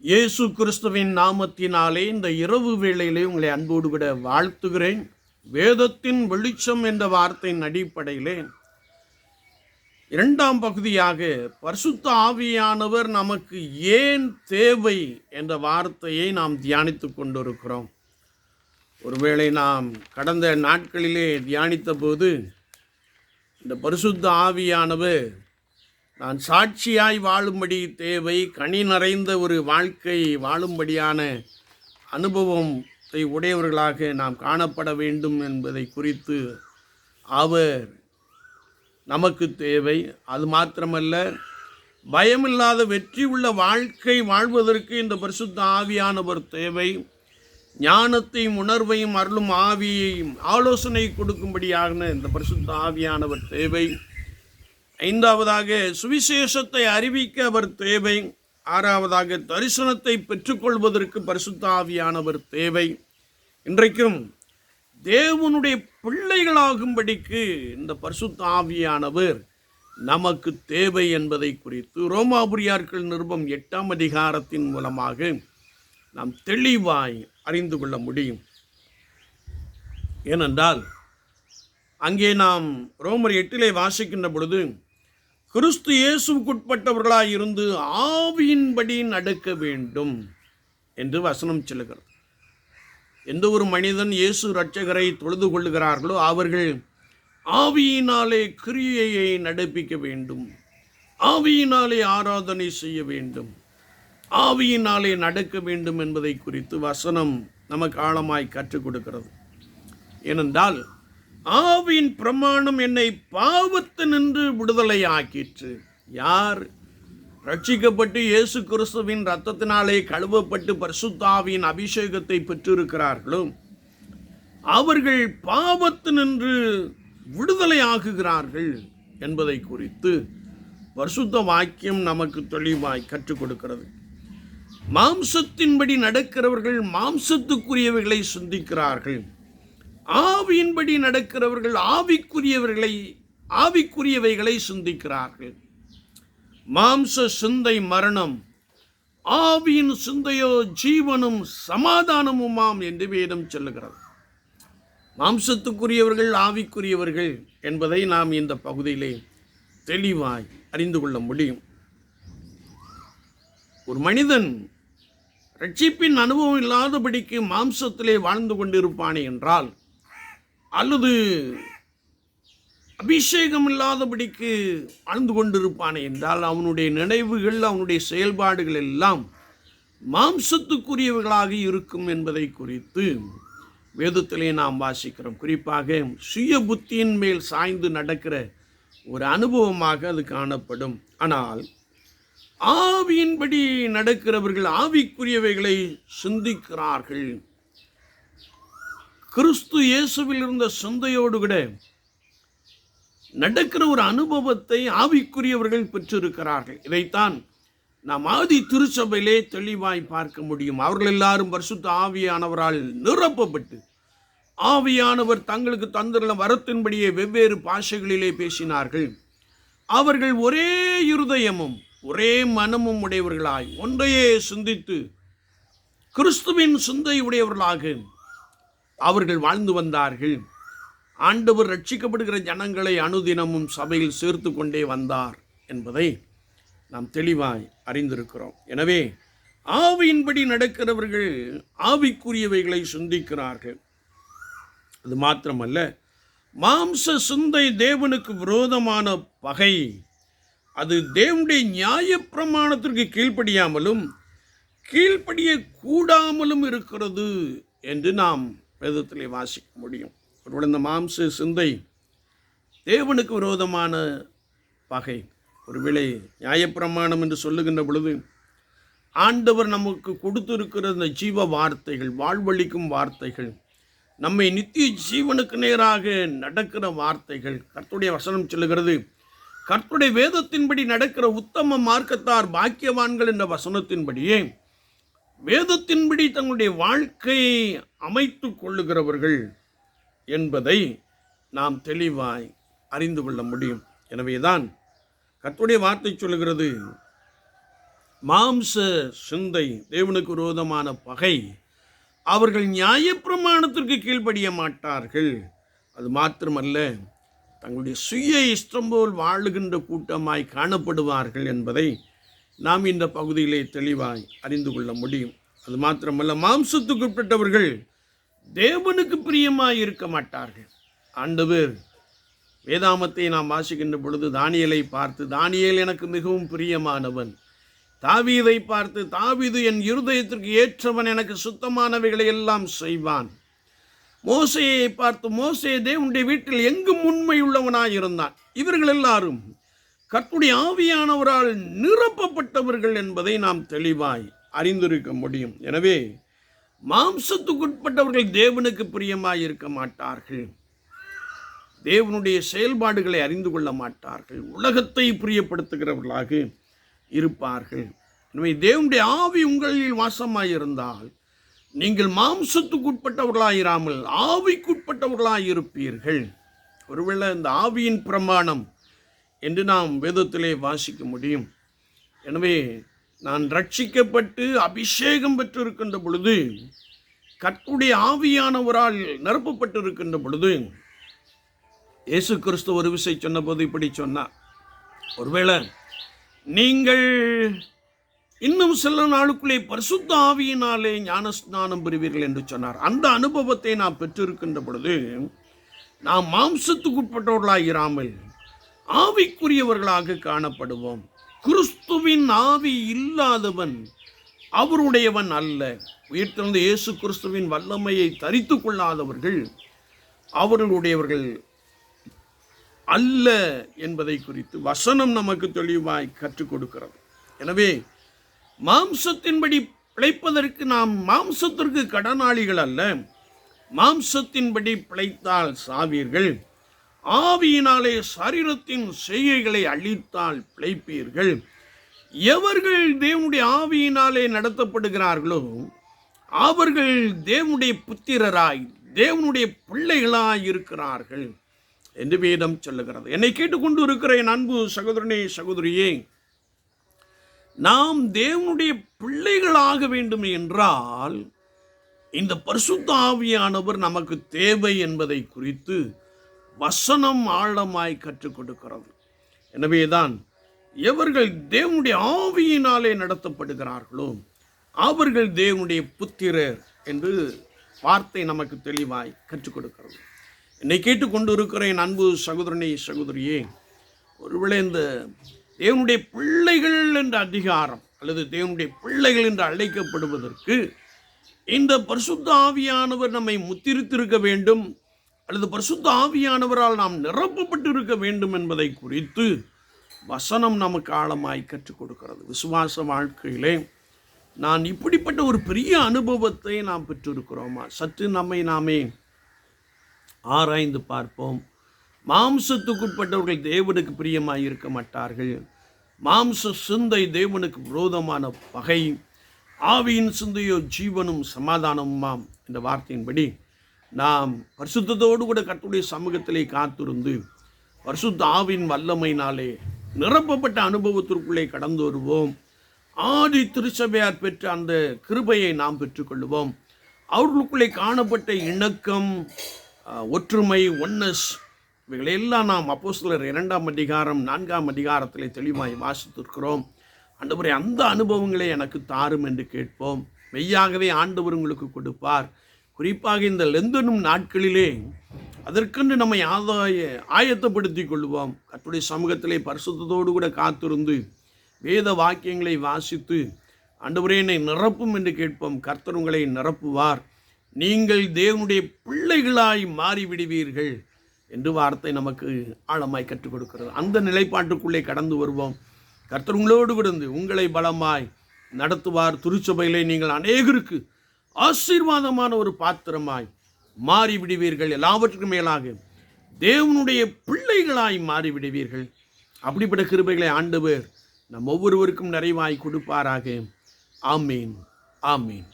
இயேசு கிறிஸ்துவின் நாமத்தினாலே இந்த இரவு வேளையிலே உங்களை அன்போடு கூட வாழ்த்துகிறேன். வேதத்தின் வெளிச்சம் என்ற வார்த்தையின் அடிப்படையிலே இரண்டாம் பகுதியாக பரிசுத்த ஆவியானவர் நமக்கு ஏன் தேவை என்ற வார்த்தையை நாம் தியானித்து கொண்டிருக்கிறோம். ஒருவேளை நாம் கடந்த நாட்களிலே தியானித்த போது இந்த பரிசுத்த ஆவியானவர் நான் சாட்சியாய் வாழும்படி தேவை கனி நிறைந்த ஒரு வாழ்க்கை வாழும்படியான அனுபவத்தை உடையவர்களாக நாம் காணப்பட வேண்டும் என்பதை குறித்து அவர் நமக்கு தேவை. அது மாத்திரமல்ல பயமில்லாத வெற்றி உள்ள வாழ்க்கை வாழ்வதற்கு இந்த பரிசுத்த ஆவியானவர் தேவை. ஞானத்தையும் உணர்வையும் அருளும் ஆவியையும் ஆலோசனை கொடுக்கும்படியான இந்த பரிசுத்த ஆவியானவர் தேவை. ஐந்தாவதாக சுவிசேஷத்தை அறிவிக்க அவர் தேவை. ஆறாவதாக தரிசனத்தை பெற்றுக்கொள்வதற்கு பரிசுத்த ஆவியானவர் தேவை. இன்றைக்கும் தேவனுடைய பிள்ளைகளாகும்படிக்கு இந்த பரிசுத்த ஆவியானவர் நமக்கு தேவை என்பதை குறித்து ரோமாபுரியார்கள் நிருபம் எட்டாம் அதிகாரத்தின் மூலமாக நாம் தெளிவாய் அறிந்து கொள்ள முடியும். ஏனென்றால் அங்கே நாம் ரோமர் எட்டிலே வாசிக்கின்ற பொழுது கிறிஸ்து இயேசுக்குட்பட்டவர்களாக இருந்து ஆவியின்படி நடக்க வேண்டும் என்று வசனம் சொல்லுகிறது. எந்த ஒரு மனிதன் இயேசு இரட்சகரை தொழுது கொள்ளுகிறார்களோ அவர்கள் ஆவியினாலே கிரியையை நடப்பிக்க வேண்டும். ஆவியினாலே ஆராதனை செய்ய வேண்டும். ஆவியினாலே நடக்க வேண்டும் என்பதை குறித்து வசனம் நமக்கு ஆழமாய் கற்றுக் கொடுக்கிறது. ஏனென்றால் ஆவியின் பிரமாணம் என்னை பாவத்து நின்று விடுதலை ஆக்கிற்று யார்? ரட்சிக்கப்பட்டு இயேசு கிறிஸ்துவின் ரத்தத்தினாலே கழுவப்பட்டு பரிசுத்தாவின் அபிஷேகத்தை பெற்றிருக்கிறார்களோ? அவர்கள் பாவத்து நின்று விடுதலை ஆகுகிறார்கள் என்பதை குறித்து பரிசுத்த வாக்கியம் நமக்கு தெளிவாய் கற்றுக் கொடுக்கிறது. மாம்சத்தின்படி நடக்கிறவர்கள் மாம்சத்துக்குரியவைகளை சிந்திக்கிறார்கள். ஆவியின்படி நடக்கிறவர்கள் ஆவிக்குரியவர்களை ஆவிக்குரியவைகளை சிந்திக்கிறார்கள். மாம்ச சிந்தை மரணம் ஆவியின் சிந்தையோ ஜீவனும் சமாதானமுமாம் என்று வேதம் சொல்லுகிறது. மாம்சத்துக்குரியவர்கள் ஆவிக்குரியவர்கள் என்பதை நாம் இந்த பகுதியிலே தெளிவாய் அறிந்து கொள்ள முடியும். ஒரு மனிதன் ரட்சிப்பின் அனுபவம் இல்லாதபடிக்கு மாம்சத்திலே வாழ்ந்து கொண்டிருப்பானே என்றால் அல்லது அபிஷேகம் இல்லாதபடிக்கு வாழ்ந்து கொண்டிருப்பானே என்றால் அவனுடைய நினைவுகள் அவனுடைய செயல்பாடுகள் எல்லாம் மாம்சத்துக்குரியவர்களாக இருக்கும் என்பதை குறித்து வேதத்திலே நாம் வாசிக்கிறோம். குறிப்பாக சுய புத்தியின் மேல் சாய்ந்து நடக்கிற ஒரு அனுபவமாக அது காணப்படும். ஆனால் ஆவியின்படி நடக்கிறவர்கள் ஆவிக்குரியவைகளை சிந்திக்கிறார்கள். கிறிஸ்து இயேசுவில் இருந்த சிந்தையோடு கூட நடக்கிற ஒரு அனுபவத்தை ஆவிக்குரியவர்கள் பெற்றிருக்கிறார்கள். இதைத்தான் நாம் ஆதி திருச்சபையிலே தெளிவாய் பார்க்க முடியும். அவர்கள் எல்லாரும் பரிசுத்த ஆவியானவரால் நிரப்பப்பட்டு ஆவியானவர் தங்களுக்கு தந்திருந்த வரத்தின்படியே வெவ்வேறு பாஷைகளிலே பேசினார்கள். அவர்கள் ஒரே இருதயமும் ஒரே மனமும் உடையவர்களாய் ஒன்றையே சிந்தித்து கிறிஸ்துவின் சிந்தை உடையவர்களாக அவர்கள் வாழ்ந்து வந்தார்கள். ஆண்டவர் ரட்சிக்கப்படுகிற ஜனங்களை அனுதினமும் சபையில் சேர்த்து கொண்டே வந்தார் என்பதை நாம் தெளிவாய் அறிந்திருக்கிறோம். எனவே ஆவியின்படி நடக்கிறவர்கள் ஆவிக்குரியவைகளை சிந்திக்கிறார்கள். அது மாத்திரமல்ல மாம்ச சிந்தை தேவனுக்கு விரோதமான பகை அது தேவனுடைய நியாய பிரமாணத்திற்கு கீழ்ப்படியாமலும் கீழ்ப்படிய கூடாமலும் இருக்கிறது என்று நாம் வேதத்திலே வாசிக்க முடியும். ஒருவேளை இந்த மாம்ச சிந்தை தேவனுக்கு விரோதமான பகை. ஒருவேளை நியாயப்பிரமாணம் என்று சொல்லுகின்ற பொழுது ஆண்டவர் நமக்கு கொடுத்திருக்கிற இந்த ஜீவ வார்த்தைகள் வாழ்வழிக்கும் வார்த்தைகள் நம்மை நித்திய ஜீவனுக்கு நேராக நடக்கிற வார்த்தைகள் கர்த்துடைய வசனம் சொல்லுகிறது கர்த்துடைய வேதத்தின்படி நடக்கிற உத்தம மார்க்கத்தார் பாக்கியவான்கள் என்ற வசனத்தின்படியே வேதத்தின்படி தங்களுடைய வாழ்க்கையை அமைத்து கொள்ளுகிறவர்கள் என்பதை நாம் தெளிவாய் அறிந்து கொள்ள முடியும். எனவேதான் கத்துடைய வார்த்தை சொல்லுகிறது மாம்ச சிந்தை தேவனுக்கு விரோதமான பகை அவர்கள் நியாயப்பிரமாணத்திற்கு கீழ்ப்படிய மாட்டார்கள். அது மாத்திரமல்ல தங்களுடைய சுய இஷ்டம் போல் வாழுகின்ற கூட்டமாய் காணப்படுவார்கள் என்பதை நாம் இந்த பகுதியிலே தெளிவாய் அறிந்து கொள்ள முடியும். அது மாத்திரமல்ல மாம்சத்துக்கு உட்பட்டவர்கள் தேவனுக்கு பிரியமாய் இருக்க மாட்டார்கள். ஆண்டவர் வேதாமத்தை நாம் வாசிக்கின்ற பொழுது தானியலை பார்த்து தானியல் எனக்கு மிகவும் பிரியமானவன். தாவீதை பார்த்து தாவீது என் இருதயத்திற்கு ஏற்றவன் எனக்கு சுத்தமானவைகளை எல்லாம் செய்வான். மோசையை பார்த்து மோசே தேவனுடைய வீட்டில் எங்கும் உண்மையுள்ளவனாய் இருந்தான். இவர்கள் எல்லாரும் கர்த்துடைய ஆவியானவரால் நிரப்பப்பட்டவர்கள் என்பதை நாம் தெளிவாய் அறிந்திருக்க முடியும். எனவே மாம்சத்துக்குட்பட்டவர்கள் தேவனுக்கு பிரியமாய் இருக்க மாட்டார்கள். தேவனுடைய செயல்பாடுகளை அறிந்து கொள்ள மாட்டார்கள். உலகத்தை பிரியப்படுத்துகிறவர்களாக இருப்பார்கள். எனவே தேவனுடைய ஆவி உங்களில் வாசமாயிருந்தால் நீங்கள் மாம்சத்துக்குட்பட்டவர்களாயிராமல் ஆவிக்குட்பட்டவர்களாய் இருப்பீர்கள் ஒருவேளை இந்த ஆவியின் பிரமாணம் என்று நாம் வேதத்திலே வாசிக்க முடியும். எனவே நான் ரட்சிக்கப்பட்டு அபிஷேகம் பெற்றிருக்கின்ற பொழுது கற்குடைய ஆவியானவரால் நிரப்பப்பட்டிருக்கின்ற பொழுது இயேசு கிறிஸ்து ஒரு விசை சொன்னபோது இப்படி சொன்னார். ஒருவேளை நீங்கள் இன்னும் சில நாளுக்குள்ளே பரிசுத்த ஆவியினாலே ஞானஸ்நானம் பெறுவீர்கள் என்று சொன்னார். அந்த அனுபவத்தை நாம் பெற்றிருக்கின்ற பொழுது நாம் மாம்சத்துக்குட்பட்டவர்களாக இராமல் ஆவிக்குரியவர்களாக காணப்படுவோம். கிறிஸ்துவின் ஆவி இல்லாதவன் அவருடையவன் அல்ல. உயிர்த்தெழுந்த இயேசு கிறிஸ்துவின் வல்லமையை தரித்து கொள்ளாதவர்கள் அவர்களுடையவர்கள் அல்ல என்பதை குறித்து வசனம் நமக்கு தெளிவாய் கற்றுக் கொடுக்கிறது. எனவே மாம்சத்தின்படி பிழைப்பதற்கு நாம் மாம்சத்திற்கு கடனாளிகள் அல்ல. மாம்சத்தின்படி பிழைத்தால் சாவீர்கள். ஆவியினாலே சரீரத்தின் செய்கைகளை அழித்தால் பிழைப்பீர்கள். எவர்கள் தேவனுடைய ஆவியினாலே நடத்தப்படுகிறார்களோ அவர்கள் தேவனுடைய புத்திரராய் தேவனுடைய பிள்ளைகளாய் இருக்கிறார்கள் என்று வேதம் சொல்லுகிறது. என்னை கேட்டுக்கொண்டு இருக்கிற என் அன்பு சகோதரனே சகோதரியே. நாம் தேவனுடைய பிள்ளைகளாக வேண்டும் என்றால் இந்த பரிசுத்த ஆவியானவர் நமக்கு தேவை என்பதை குறித்து வசனம் ஆழமாய் கற்றுக் கொடுக்கிறது. எனவேதான் எவர்கள் தேவனுடைய ஆவியினாலே நடத்தப்படுகிறார்களோ அவர்கள் தேவனுடைய புத்திரர் என்று வார்த்தை நமக்கு தெளிவாய் கற்றுக் கொடுக்கிறது. என்னை கேட்டுக்கொண்டு இருக்கிற என் அன்பு சகோதரனே சகோதரியே ஒருவேளை இந்த தேவனுடைய பிள்ளைகள் என்ற அதிகாரம் அல்லது தேவனுடைய பிள்ளைகள் என்று அழைக்கப்படுவதற்கு இந்த பரிசுத்த ஆவியானவர் நம்மை முத்திரித்திருக்க வேண்டும். அல்லது பரிசுத்த ஆவியானவரால் நாம் நிரப்பப்பட்டு இருக்க வேண்டும் என்பதை குறித்து வசனம் நமக்கு ஆழமாய் கற்றுக் கொடுக்கிறது. விசுவாச வாழ்க்கையிலே நான் இப்படிப்பட்ட ஒரு பெரிய அனுபவத்தை நாம் பெற்றிருக்கிறோமா? சற்று நம்மை நாமே ஆராய்ந்து பார்ப்போம். மாம்சத்துக்குட்பட்டவர்கள் தேவனுக்கு பிரியமாய் இருக்க மாட்டார்கள். மாம்ச சிந்தை தேவனுக்கு விரோதமான பகை. ஆவியின் சிந்தையோ ஜீவனும் சமாதானமுமாம். என்ற வார்த்தையின்படி நாம் பரிசுத்தோடு கூட கத்துடைய சமூகத்திலே காத்திருந்து பரிசுத்த ஆவின் வல்லமையினாலே நிரப்பப்பட்ட அனுபவத்திற்குள்ளே கடந்து வருவோம். ஆதி திருச்சபையார் பெற்ற அந்த கிருபையை நாம் பெற்றுக்கொள்வோம். அவர்களுக்குள்ளே காணப்பட்ட இணக்கம் ஒற்றுமை ஒன்னஸ் இவைகளையெல்லாம் நாம் அப்போஸ்தலர் இரண்டாம் அதிகாரம் நான்காம் அதிகாரத்தில் தெளிவாய் வாசித்திருக்கிறோம். ஆண்டவரே அந்த அனுபவங்களை எனக்கு தாரும் என்று கேட்போம். மெய்யாகவே ஆண்டவர் உங்களுக்கு கொடுப்பார். குறிப்பாக இந்த லெந்தனும் நாட்களிலே அதற்கென்று நம்மை ஆதாய ஆயத்தப்படுத்தி கொள்வோம் கற்றுடைய சமூகத்திலே பரிசுத்தோடு கூட காத்திருந்து வேத வாக்கியங்களை வாசித்து அண்டவரே என்னை நிரப்பும் என்று கேட்போம். கர்த்தர் உங்களை நிரப்புவார். நீங்கள் தேவனுடைய பிள்ளைகளாய் மாறிவிடுவீர்கள் என்று வார்த்தை நமக்கு ஆழமாய் கற்றுக் கொடுக்கிறது. அந்த நிலைப்பாட்டுக்குள்ளே கடந்து வருவோம். கர்த்தர் உங்களோடு விடுந்து உங்களை பலமாய் நடத்துவார். திருச்சபையிலே நீங்கள் அநேகருக்கு ஆசீர்வாதமான ஒரு பாத்திரமாய் மாறிவிடுவீர்கள். எல்லாவற்றுக்கும் மேலாக தேவனுடைய பிள்ளைகளாய் மாறிவிடுவீர்கள். அப்படிப்பட்ட கிருபைகளை ஆண்டவர் நம் ஒவ்வொருவருக்கும் நிறைவாய் கொடுப்பாராக. ஆமீன். ஆமீன்.